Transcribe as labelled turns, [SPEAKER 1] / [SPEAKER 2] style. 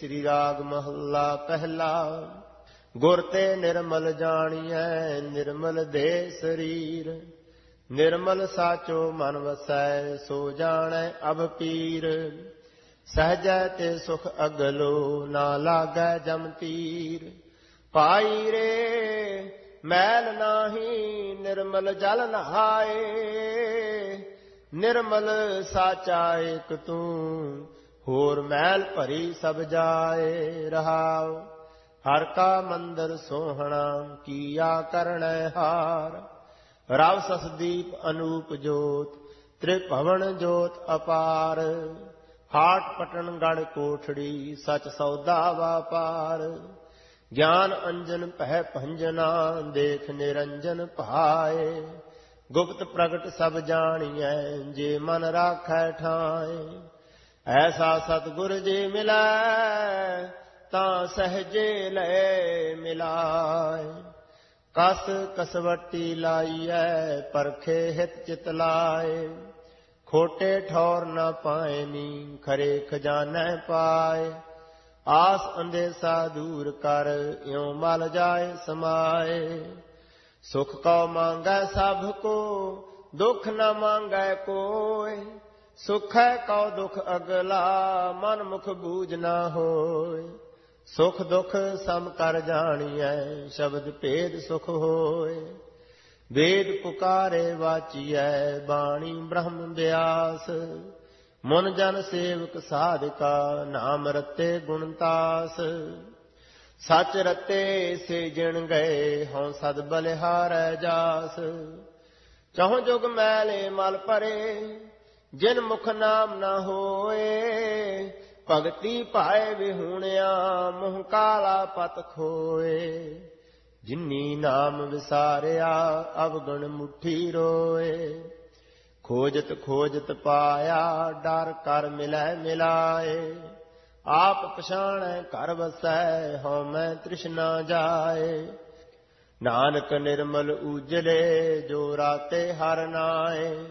[SPEAKER 1] ਸ੍ਰੀ ਰਾਗ ਮਹੱਲਾ ਪਹਿਲਾ। ਗੁਰ ਤੇ ਨਿਰਮਲ ਜਾਣੀਐ, ਨਿਰਮਲ ਦੇ ਸਰੀਰ। ਨਿਰਮਲ ਸਾਚੋ ਮਨ ਵਸੈ, ਸੋ ਜਾਣੈ ਅਬ ਪੀਰ। ਸਹਜੈ ਤੇ ਸੁਖ ਅਗਲੋ, ਨਾ ਲਾਗੈ ਜਮ ਤੀਰ। ਪਾਈ ਰੇ, ਮੈਲ ਨਾਹੀ, ਨਿਰਮਲ ਜਲ ਨਹਾਏ। ਨਿਰਮਲ ਸਾਚਾ ਏਕ ਤੂੰ ਹੋਰ ਮੈਲ ਭਰੀ ਸਭ ਜਾਏ ਰਹਾਉ। ਹਰ ਕਾ ਮੰਦਰ ਸੋਹਣਾ ਕੀਆ ਕਰਣੈ ਹਾਰ। ਰਵ ਸਸਦੀਪ ਅਨੂਪ ਜੋਤ, ਤ੍ਰਿਭਵਨ ਜੋਤ ਅਪਾਰ। ਹਾਟ ਪਟਣ ਗੜ ਕੋਠੜੀ ਸਚ ਸੌਦਾ ਵਾਪਾਰ। ਗਿਆਨ ਅੰਜਨ ਪਹਿ ਭੰਜਨਾ ਦੇਖ ਨਿਰੰਜਨ ਭਾਏ। ਗੁਪਤ ਪ੍ਰਗਟ ਸਭ ਜਾਣੀਐ, ਜੇ ਮਨ ਰਾਖੈ ਠਾਏ। ਐਸਾ ਸਤਿਗੁਰ ਜੀ ਮਿਲੈ, ਤਾਂ ਸਹਜੇ ਲੈ ਮਿਲਾਏ। ਕਸ ਕਸਵੱਟੀ ਲਾਈਐ, ਪਰਖੇ ਹਿਤ ਚਿਤ ਲਾਏ। ਖੋਟੇ ਠੌਰ ਨਾ ਪਾਏ ਨੀ, ਖਰੇ ਖਜ਼ਾਨੈ ਪਾਏ। ਆਸ ਅੰਦੇਸਾ ਦੂਰ ਕਰ, ਇਉ ਮਲ ਜਾਏ ਸਮਾਏ। ਸੁਖ ਕਉ ਮੰਗੈ ਸਭ ਕੋ, ਦੁਖ ਨਾ ਮੰਗੈ ਕੋਏ। ਸੁਖ ਹੈ ਕਉ ਦੁਖ ਅਗਲਾ, ਮਨ ਮੁਖ ਬੂਝ ਨਾ ਹੋਏ। ਸੁਖ ਦੁਖ ਸਮ ਕਰ ਜਾਣੀਐ, ਸ਼ਬਦ ਭੇਦ ਸੁਖ ਹੋਏ। ਵੇਦ ਪੁਕਾਰੇ ਵਾਚੀਐ, ਬਾਣੀ ਬ੍ਰਹਮ ਬਿਆਸ। ਮਨ ਜਨ ਸੇਵਕ ਸਾਧਕਾ, ਨਾਮ ਰਤੇ ਗੁਣਤਾਸ ਸਚ ਰਤੇ ਸੇ ਜਿਣ ਗਏ, ਹਉ ਸਦ ਬਲਿਹਾਰੈ ਜਾਸ। ਚਹੁ ਜੁਗ ਮੈਲੇ ਮਲ ਭਰੇ ਜਿਨ ਮੁਖ ਨਾਮ ਨਾ ਹੋਏ, ਭਗਤੀ ਭਾਏ ਵਿਹੂਣਿਆ ਮੋਹ ਕਾਲਾ ਪਤ ਖੋਏ। ਜਿਨੀ ਨਾਮ ਵਿਸਾਰਿਆ, ਅਵਗਣ ਮੁਠੀ ਰੋਏ। ਖੋਜਤ ਖੋਜਤ ਪਾਇਆ, ਡਰ ਕਰ ਮਿਲੈ ਮਿਲਾਏ। ਆਪ ਪਛਾਣੈ ਘਰ ਵਸੈ, ਹਉ ਮੈਂ ਤ੍ਰਿਸ਼ਨਾ ਜਾਏ। ਨਾਨਕ ਨਿਰਮਲ ਉਜਲੇ, ਜੋ ਰਾਤੇ ਹਰ ਨਾਏ।